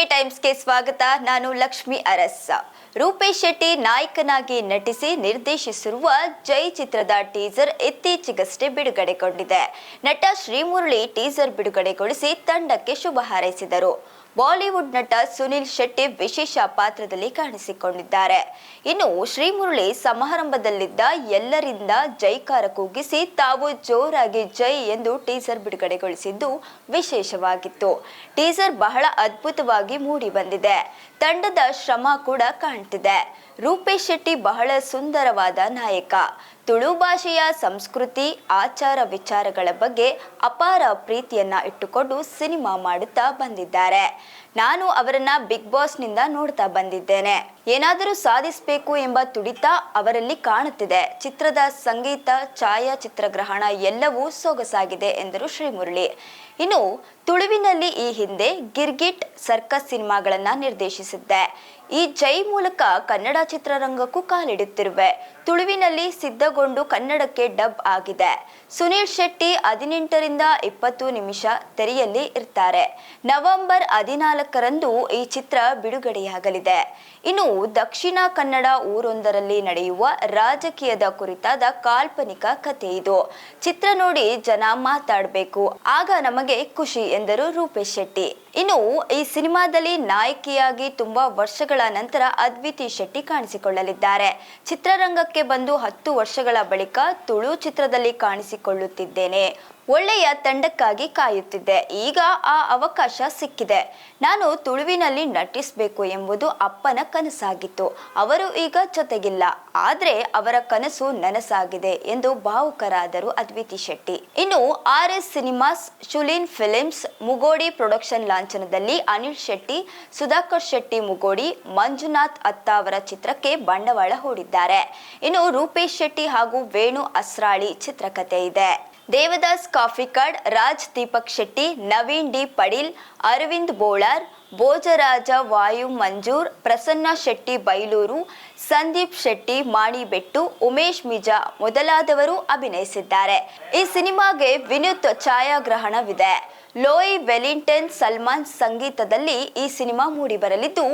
ನ್ಯೂಸ್ಗೆ ಸ್ವಾಗತ. ನಾನು ಲಕ್ಷ್ಮಿ ಅರಸ್. ರೂಪೇಶ್ ಶೆಟ್ಟಿ ನಾಯಕನಾಗಿ ನಟಿಸಿ ನಿರ್ದೇಶಿಸಿರುವ ಜೈ ಚಿತ್ರದ ಟೀಸರ್ ಇತ್ತೀಚೆಗಷ್ಟೇ ಬಿಡುಗಡೆಗೊಂಡಿದೆ. ನಟ ಶ್ರೀಮುರಳಿ ಟೀಸರ್ ಬಿಡುಗಡೆಗೊಳಿಸಿ ತಂಡಕ್ಕೆ ಶುಭ ಹಾರೈಸಿದರು. ಬಾಲಿವುಡ್ ನಟ ಸುನಿಲ್ ಶೆಟ್ಟಿ ವಿಶೇಷ ಪಾತ್ರದಲ್ಲಿ ಕಾಣಿಸಿಕೊಂಡಿದ್ದಾರೆ. ಇನ್ನು ಶ್ರೀಮುರಳಿ ಸಮಾರಂಭದಲ್ಲಿದ್ದ ಎಲ್ಲರಿಂದ ಜೈಕಾರ ಕೂಗಿಸಿ ತಾವು ಜೋರಾಗಿ ಜೈ ಎಂದು ಟೀಸರ್ ಬಿಡುಗಡೆಗೊಳಿಸಿದ್ದು ವಿಶೇಷವಾಗಿತ್ತು. ಟೀಸರ್ ಬಹಳ ಅದ್ಭುತವಾಗಿ ಮೂಡಿ ಬಂದಿದೆ ತಂಡದ ಶ್ರಮ ಕೂಡ ಕಾಣ್ತಿದೆ. ರೂಪೇಶ್ ಶೆಟ್ಟಿ ಬಹಳ ಸುಂದರವಾದ ನಾಯಕ. ತುಳು ಭಾಷೆಯ ಸಂಸ್ಕೃತಿ, ಆಚಾರ ವಿಚಾರಗಳ ಬಗ್ಗೆ ಅಪಾರ ಪ್ರೀತಿಯನ್ನ ಇಟ್ಟುಕೊಂಡು ಸಿನಿಮಾ ಮಾಡುತ್ತಾ ಬಂದಿದ್ದಾರೆ. ನಾನು ಅವರನ್ನ ಬಿಗ್ ಬಾಸ್ನಿಂದ ನೋಡ್ತಾ ಬಂದಿದ್ದೇನೆ. ಏನಾದರೂ ಸಾಧಿಸಬೇಕು ಎಂಬ ತುಡಿತ ಅವರಲ್ಲಿ ಕಾಣುತ್ತಿದೆ. ಚಿತ್ರದ ಸಂಗೀತ ಛಾಯಾಚಿತ್ರಗ್ರಹಣ ಎಲ್ಲವೂ ಸೊಗಸಾಗಿದೆ ಎಂದರು ಶ್ರೀಮುರಳಿ. ಇನ್ನು ತುಳುವಿನಲ್ಲಿ ಈ ಹಿಂದೆ ಗಿರ್ಗಿಟ್ ಸರ್ಕಸ್ ಸಿನಿಮಾಗಳನ್ನ ನಿರ್ದೇಶಿಸಿದ್ದೆ. ಈ ಜೈ ಮೂಲಕ ಕನ್ನಡ ಚಿತ್ರರಂಗಕ್ಕೂ ಕಾಲಿಡುತ್ತಿರುವೆ. ತುಳುವಿನಲ್ಲಿ ಸಿದ್ಧಗೊಂಡು ಕನ್ನಡಕ್ಕೆ ಡಬ್ ಆಗಿದೆ. ಸುನೀಲ್ ಶೆಟ್ಟಿ ಹದಿನೆಂಟರಿಂದ ಇಪ್ಪತ್ತು ನಿಮಿಷ ತೆರೆಯಲ್ಲಿ ಇರ್ತಾರೆ. ನವೆಂಬರ್ ಹದಿನಾಲ್ಕರಂದು ಈ ಚಿತ್ರ ಬಿಡುಗಡೆಯಾಗಲಿದೆ. ಇನ್ನು ದಕ್ಷಿಣ ಕನ್ನಡ ಊರೊಂದರಲ್ಲಿ ನಡೆಯುವ ರಾಜಕೀಯದ ಕುರಿತಾದ ಕಾಲ್ಪನಿಕ ಕಥೆ ಇದು. ಚಿತ್ರ ನೋಡಿ ಜನ ಮಾತಾಡಬೇಕು. ಆಗ ನಮಗೆ ಖುಷಿ ಎಂದರು ರೂಪೇಶ್ ಶೆಟ್ಟಿ. ಇನ್ನು ಈ ಸಿನಿಮಾದಲ್ಲಿ ನಾಯಕಿಯಾಗಿ ತುಂಬಾ ವರ್ಷಗಳ ನಂತರ ಅದ್ವಿತಿ ಶೆಟ್ಟಿ ಕಾಣಿಸಿಕೊಳ್ಳಲಿದ್ದಾರೆ. ಚಿತ್ರರಂಗಕ್ಕೆ ಬಂದು ಹತ್ತು ವರ್ಷಗಳ ಬಳಿಕ ತುಳು ಚಿತ್ರದಲ್ಲಿ ಕಾಣಿಸಿಕೊಳ್ಳುತ್ತಿದ್ದೇನೆ. ಒಳ್ಳೆಯ ತಂಡಕ್ಕಾಗಿ ಕಾಯುತ್ತಿದ್ದೆ. ಈಗ ಆ ಅವಕಾಶ ಸಿಕ್ಕಿದೆ. ನಾನು ತುಳುವಿನಲ್ಲಿ ನಟಿಸಬೇಕು ಎಂಬುದು ಅಪ್ಪನ ಕನಸಾಗಿತ್ತು. ಅವರು ಈಗ ಜೊತೆಗಿಲ್ಲ. ಆದ್ರೆ ಅವರ ಕನಸು ನನಸಾಗಿದೆ ಎಂದು ಭಾವುಕರಾದರು ಅದ್ವಿತಿ ಶೆಟ್ಟಿ. ಇನ್ನು R S cinemas, Shulin films, Mugodi production ಲಾಂಛನದಲ್ಲಿ Anil Shetty, Sudhakar Shetty Mugodi, Manjunath ಅತ್ತ ಅವರ ಚಿತ್ರಕ್ಕೆ ಬಂಡವಾಳ ಹೂಡಿದ್ದಾರೆ. ಇನ್ನು ರೂಪೇಶ್ ಶೆಟ್ಟಿ ಹಾಗೂ ವೇಣು ಅಸ್ರಾಳಿ ಚಿತ್ರಕಥೆ ಇದೆ. Devdas Kapikad Raj Deepak Shetty, Naveen D Padil, Aravind Bolar, Bhojaraj Vamanjoor, Prasanna Shetty Bailur, Sandeep Shetty Manibettu, Umesh Mija ಮೊದಲಾದವರು ಅಭಿನಯಿಸಿದ್ದಾರೆ. ಈ ಸಿನಿಮಾಗೆ ವಿನೂತ್ ಛಾಯಾಗ್ರಹಣವಿದೆ. ಲೋಯ್ ವೆಲಿಂಟನ್ ಸಲ್ಮಾನ್ ಸಂಗೀತದಲ್ಲಿ ಈ ಸಿನಿಮಾ ಮೂಡಿಬರಲಿದ್ದು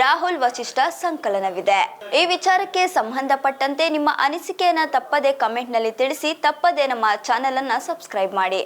ರಾಹುಲ್ ವಶಿಷ್ಠ ಸಂಕಲನವಿದೆ. ಈ ವಿಚಾರಕ್ಕೆ ಸಂಬಂಧಪಟ್ಟಂತೆ ನಿಮ್ಮ ಅನಿಸಿಕೆಯನ್ನ ತಪ್ಪದೆ ಕಮೆಂಟ್ನಲ್ಲಿ ತಿಳಿಸಿ ತಪ್ಪದೆ ನಮ್ಮ ಚಾನೆಲ್ ಅನ್ನ ಸಬ್ಸ್ಕ್ರೈಬ್ ಮಾಡಿ.